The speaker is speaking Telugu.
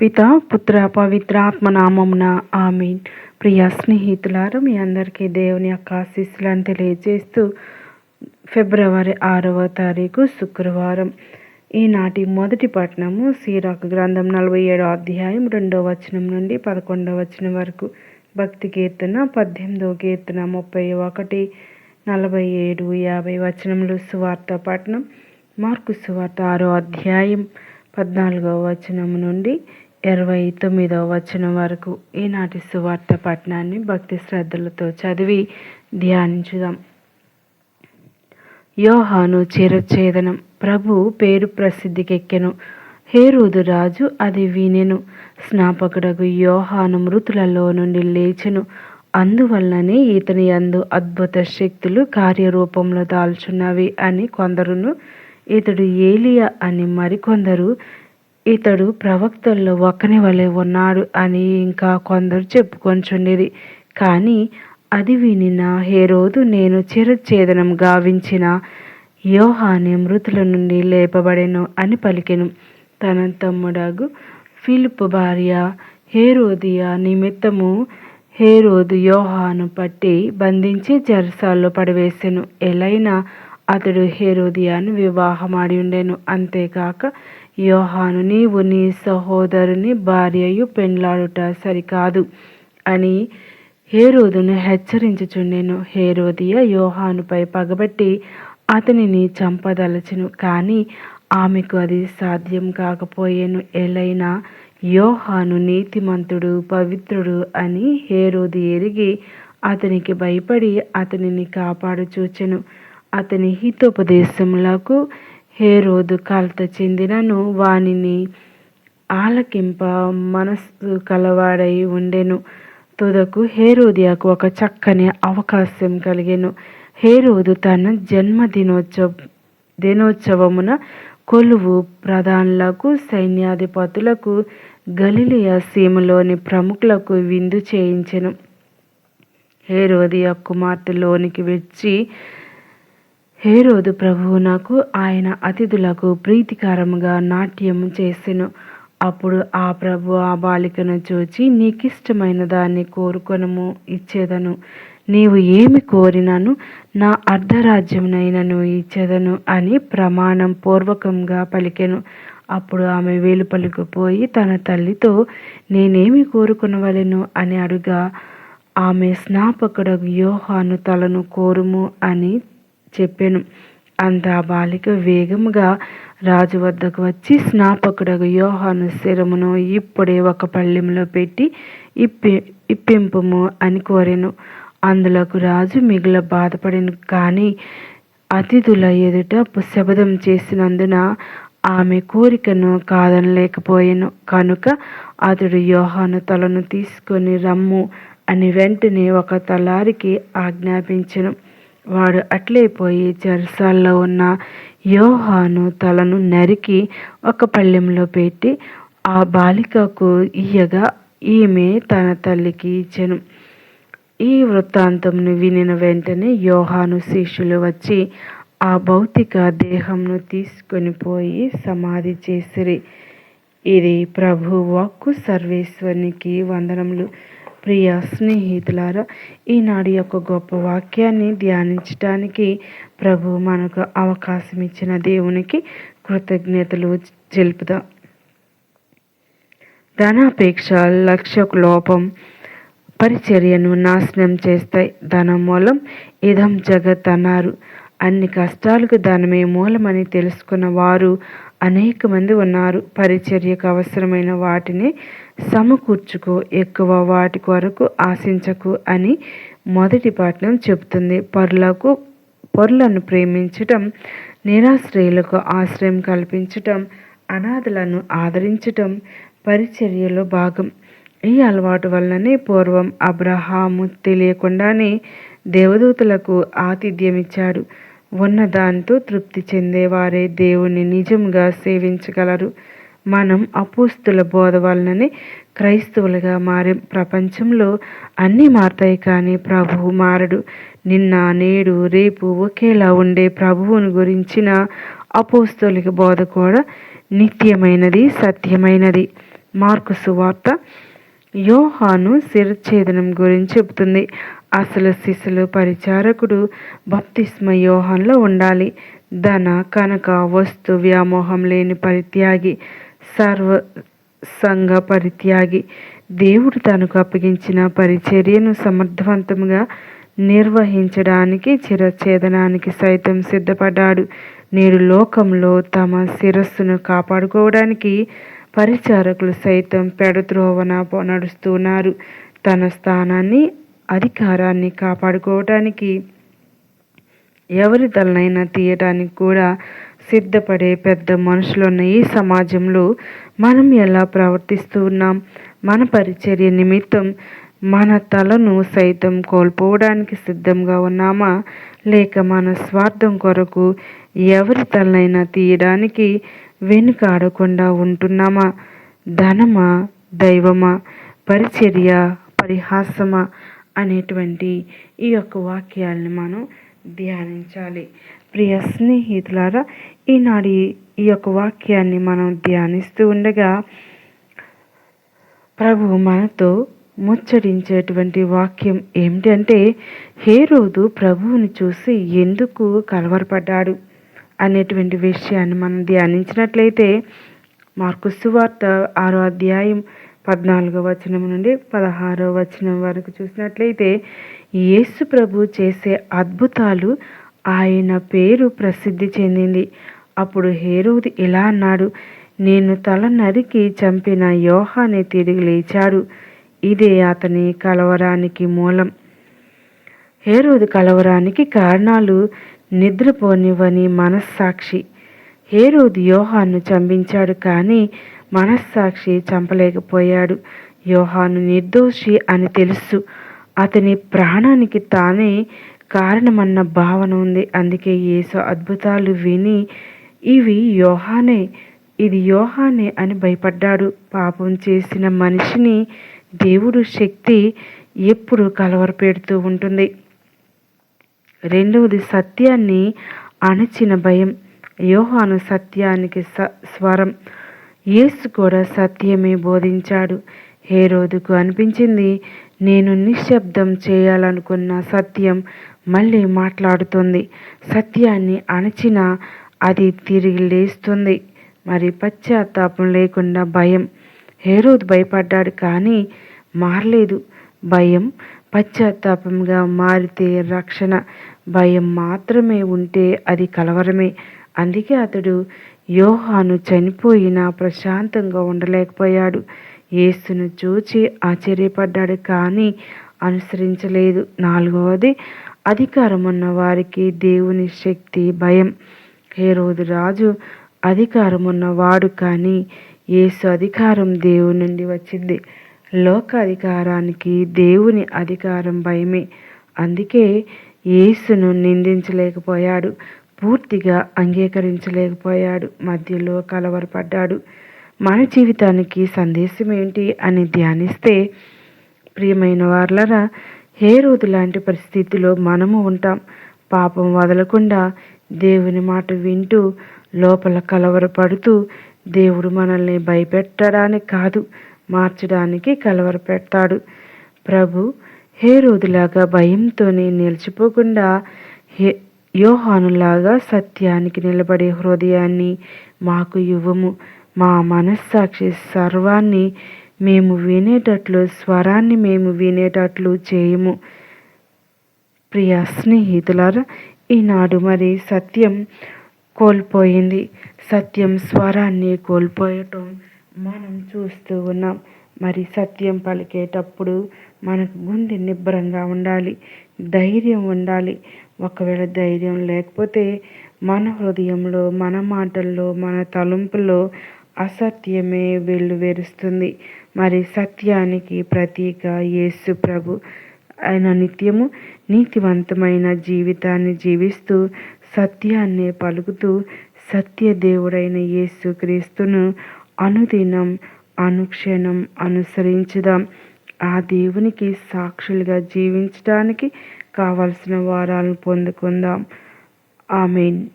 పిత పుత్ర పవిత్ర నామమున ఆమెన్. ప్రియ స్నేహితులారు మీ అందరికీ దేవుని యొక్క ఆశీస్సులను తెలియజేస్తూ ఫిబ్రవరి ఆరవ తారీఖు శుక్రవారం. ఈనాటి మొదటి పట్టణము సీరాకు గ్రంథం నలభై ఏడో అధ్యాయం రెండో వచనం నుండి పదకొండవ వచనం వరకు. భక్తి కీర్తన పద్దెనిమిదవ కీర్తన ముప్పై ఒకటి నలభై ఏడు యాభై వచనములు సువార్త పట్టణం. మార్కు సువార్త ఆరో అధ్యాయం పద్నాలుగవ వచనం నుండి ఇరవై తొమ్మిదవ వచనం వరకు ఈనాటి సువార్త పట్టణాన్ని భక్తి శ్రద్ధలతో చదివి ధ్యానించుదాం. యోహాను చిరఛేదనం. ప్రభు పేరు ప్రసిద్ధికెక్కెను. హేరోదు రాజు అది వినెను. స్నాపకుడగు యోహాను మృతులలో నుండి లేచెను. అందువల్లనే ఇతని అందు అద్భుత శక్తులు కార్యరూపంలో దాల్చున్నవి అని కొందరును. ఇతడు ఏలియా అని మరికొందరు ఇతడు ప్రవక్తల్లో ఒకని వలె ఉన్నాడు అని ఇంకా కొందరు చెప్పుకొంచుండిరి. కానీ అది వినిన హేరోదు నేను చిరఛేదనం గావించిన యోహాని మృతుల నుండి లేపబడెను అని పలికెను. తన తమ్ముడగు ఫిలిప్ భార్య హేరోదియా నిమిత్తము హేరోదు యోహాను పట్టి బంధించి జరసాల్లో పడవేసెను. ఎలైనా అతడు హేరోదియాను వివాహమాడి ఉండెను. అంతేకాక యోహాను నీవు నీ సహోదరుని భార్యయు పెండ్లాడుట సరికాదు అని హేరోదును హెచ్చరించుచుండెను. హేరోదియ యోహానుపై పగబట్టి అతనిని చంపదలచును కానీ ఆమెకు అది సాధ్యం కాకపోయేను. ఎలైనా యోహాను నీతిమంతుడు పవిత్రుడు అని హేరోది ఎరిగి అతనికి భయపడి అతనిని కాపాడుచూచెను. అతని హితోపదేశములకు హేరోదు కలత చెందినను వానిని ఆలకింప మనస్సు కలవాడై ఉండెను. తుదకు హేరోదియాకు ఒక చక్కని అవకాశం కలిగెను. హేరోదు తన జన్మదినోత్సవ దినోత్సవమున కొలువు ప్రధానులకు సైన్యాధిపతులకు గలిలియా సీమలోని ప్రముఖులకు విందు చేయించెను. హేరోదియా కుమార్తెలోనికి వచ్చి హేరోదు ప్రభువునకు ఆయన అతిథులకు ప్రీతికరముగా నాట్యము చేసెను. అప్పుడు ఆ ప్రభు ఆ బాలికను చూచి నీకిష్టమైన దాన్ని కోరుకొనము ఇచ్చేదను. నీవు ఏమి కోరినను నా అర్ధరాజ్యమునైనను ఇచ్చేదను అని ప్రమాణం పూర్వకంగా పలికెను. అప్పుడు ఆమె వేలు పలుకుపోయి తన తల్లితో నేనేమి కోరుకునవలెను? అని అడుగా ఆమె స్నాపకుడు యోహాను తలను కోరుము అని చెప్పెను. అంత బాలిక వేగముగా రాజు వద్దకు వచ్చి స్నాపకుడగు యోహాను శిరమును ఇప్పుడే ఒక పళ్ళెంలో పెట్టి ఇప్పి ఇప్పింపము అని కోరెను. అందులోకు రాజు మిగిల బాధపడిను కానీ అతిథుల ఎదుట శబదం చేసినందున ఆమె కోరికను కాదనలేకపోయాను. కనుక అతడు యోహాను తలను తీసుకొని రమ్ము అని వెంటనే ఒక తలారికి ఆజ్ఞాపించను. వాడు అట్లే పోయి చెరసాల్లో ఉన్న యోహాను తలను నరికి ఒక పళ్ళెంలో పెట్టి ఆ బాలికకు ఇయ్యగా ఈమె తన తల్లికి ఇచ్చెను. ఈ వృత్తాంతంను వినిన వెంటనే యోహాను శిష్యులు వచ్చి ఆ భౌతిక దేహంను తీసుకొని పోయి సమాధి చేసిరి. ఇది ప్రభు వాక్కు సర్వేశ్వరునికి వందనములు. ప్రియ స్నేహితులారా ఈనాడు యొక్క గొప్ప వాక్యాన్ని ధ్యానించటానికి ప్రభు మనకు అవకాశం ఇచ్చిన దేవునికి కృతజ్ఞతలు తెలుపుదాం ధనాపేక్ష లక్ష్యకు లోపం పరిచర్యను నాశనం చేస్తాయి. ధనం మూలం ఇదం జగత్ అన్నారు. అన్ని కష్టాలకు ధనమే మూలమని తెలుసుకున్న వారు అనేక మంది ఉన్నారు. పరిచర్యకు అవసరమైన వాటిని సమకూర్చుకో ఎక్కువ వాటి కొరకు ఆశించకు అని మొదటి పాఠం చెబుతుంది. పరులకు పొరులను ప్రేమించటం నిరాశ్రయులకు ఆశ్రయం కల్పించటం అనాథలను ఆదరించటం పరిచర్యలో భాగం. ఈ అలవాటు వల్లనే పూర్వం అబ్రహాము తెలియకుండానే దేవదూతలకు ఆతిథ్యం ఇచ్చాడు ఉన్న దాంతో తృప్తి చెందేవారే దేవుని నిజంగా సేవించగలరు. మనం అపోస్తుల బోధ వలననే క్రైస్తవులుగా మారే ప్రపంచంలో అన్నీ మారతాయి కానీ ప్రభువు మారడు. నిన్న నేడు రేపు ఒకేలా ఉండే ప్రభువుని గురించిన అపోస్తులిక బోధ కూడా నిత్యమైనది సత్యమైనది. మార్కు సువార్త యోహాను శిరఛేదనం గురించి చెబుతుంది. అసలు శిశులు పరిచారకుడు బప్తిస్మ యోహంలో ఉండాలి. ధన కనక వస్తు వ్యామోహం లేని పరిత్యాగి సర్వ సంఘ పరిత్యాగి దేవుడు తనకు అప్పగించిన పరిచర్యను సమర్థవంతంగా నిర్వహించడానికి చిరఛేదనానికి సైతం సిద్ధపడ్డాడు. నేడు లోకంలో తమ శిరస్సును కాపాడుకోవడానికి పరిచారకులు సైతం పెడద్రోవన నడుస్తున్నారు. తన స్థానాన్ని అధికారాన్ని కాపాడుకోవడానికి ఎవరి తలనైనా తీయటానికి కూడా సిద్ధపడే పెద్ద మనుషులున్న ఈ సమాజంలో మనం ఎలా ప్రవర్తిస్తూ ఉన్నాం? మన పరిచర్య నిమిత్తం మన తలను సైతం కోల్పోవడానికి సిద్ధంగా ఉన్నామా? లేక మన స్వార్థం కొరకు ఎవరి తలనైనా తీయడానికి వెనుకాడకుండా ఉంటున్నామా? ధనమా దైవమా పరిచర్య పరిహాసమా అనేటువంటి ఈ యొక్క వాక్యాలను మనం ధ్యానించాలి. ప్రియ స్నేహితులారా ఈనాడు ఈ యొక్క వాక్యాన్ని మనం ధ్యానిస్తూ ఉండగా ప్రభు మనతో ముచ్చడించేటువంటి వాక్యం ఏమిటంటే హేరోదు ప్రభువుని చూసి ఎందుకు కలవరపడ్డాడు? అనేటువంటి విషయాన్ని మనం ధ్యానించినట్లయితే మార్కు సువార్త ఆరో అధ్యాయం పద్నాలుగో వచనం నుండి పదహారో వచనం వరకు చూసినట్లయితే యేసు ప్రభు చేసే అద్భుతాలు ఆయన పేరు ప్రసిద్ధి చెందింది. అప్పుడు హేరోది ఇలా అన్నాడు నేను తల నరికి చంపిన యోహాని తిరిగి లేచాడు. ఇదే అతని కలవరానికి మూలం. హేరోది కలవరానికి కారణాలు నిద్రపోనివ్వని మనస్సాక్షి. హేరోది యోహాను చంపించాడు కానీ మనస్సాక్షి చంపలేకపోయాడు. యోహాను నిర్దోషి అని తెలుసు. అతని ప్రాణానికి తానే కారణమన్న భావన ఉంది. అందుకే యేసు అద్భుతాలు విని ఇవి యోహానే ఇది యోహానే అని భయపడ్డాడు. పాపం చేసిన మనిషిని దేవుడు శక్తి ఎప్పుడు కలవరపెడుతూ ఉంటుంది. రెండవది సత్యాన్ని అణచిన భయం. యోహాను సత్యానికి స స్వరం. యేసు కూడా సత్యమే బోధించాడు. హేరోదుకు అనిపించింది నేను నిశ్శబ్దం చేయాలనుకున్న సత్యం మళ్ళీ మాట్లాడుతుంది. సత్యాన్ని అణచిన అది తిరిగి లేస్తుంది. మరి పశ్చాత్తాపం లేకుండా భయం. హేరోద్ భయపడ్డాడు కానీ మారలేదు. భయం పశ్చాత్తాపంగా మారితే రక్షణ. భయం మాత్రమే ఉంటే అది కలవరమే. అందుకే అతడు యోహాను చనిపోయినా ప్రశాంతంగా ఉండలేకపోయాడు. యేసును చూచి ఆశ్చర్యపడ్డాడు కానీ అనుసరించలేదు. నాలుగవది అధికారం ఉన్న వారికి దేవుని శక్తి భయం. ఏ రోజు రాజు అధికారం ఉన్నవాడు కానీ యేసు అధికారం దేవుని నుండి వచ్చింది. లోక అధికారానికి దేవుని అధికారం భయమే. అందుకే యేసును నిందించలేకపోయాడు. పూర్తిగా అంగీకరించలేకపోయాడు. మధ్యలో కలవరపడ్డాడు. మన జీవితానికి సందేశం ఏంటి అని ధ్యానిస్తే ప్రియమైన వార్లరా హే రోజు లాంటి పరిస్థితిలో మనము ఉంటాం? పాపం వదలకుండా దేవుని మాట వింటూ లోపల కలవరపడుతూ దేవుడు మనల్ని భయపెట్టడానికి కాదు మార్చడానికి కలవరపెడతాడు. ప్రభు హే రోజులాగా భయంతోనే నిలిచిపోకుండా హే యోహానులాగా సత్యానికి నిలబడే హృదయాన్ని మాకు ఇవ్వము. మా మనస్సాక్షి సర్వాన్ని మేము వినేటట్లు స్వరాన్ని మేము వినేటట్లు చేయము. ప్రియ స్నేహితులారా ఈనాడు మరి సత్యం కోల్పోయింది. సత్యం స్వరాన్ని కోల్పోయటం మనం చూస్తూ ఉన్నాం. మరి సత్యం పలికేటప్పుడు మనకు గుండె నిబ్బరంగా ఉండాలి ధైర్యం ఉండాలి. ఒకవేళ ధైర్యం లేకపోతే మన హృదయంలో మన మాటల్లో మన తలంపులో అసత్యమే వెల్లువేరుస్తుంది. మరి సత్యానికి ప్రతీక యేసు ప్రభు ఆయన నిత్యము నీతివంతమైన జీవితాన్ని జీవిస్తూ సత్యాన్ని పలుకుతూ సత్యదేవుడైన యేసు క్రీస్తును అనుదినం అనుక్షణం అనుసరించుదాం. ఆ దేవునికి సాక్షులుగా జీవించడానికి కావలసిన వారాలను పొందుకుందాం. ఆమెన్.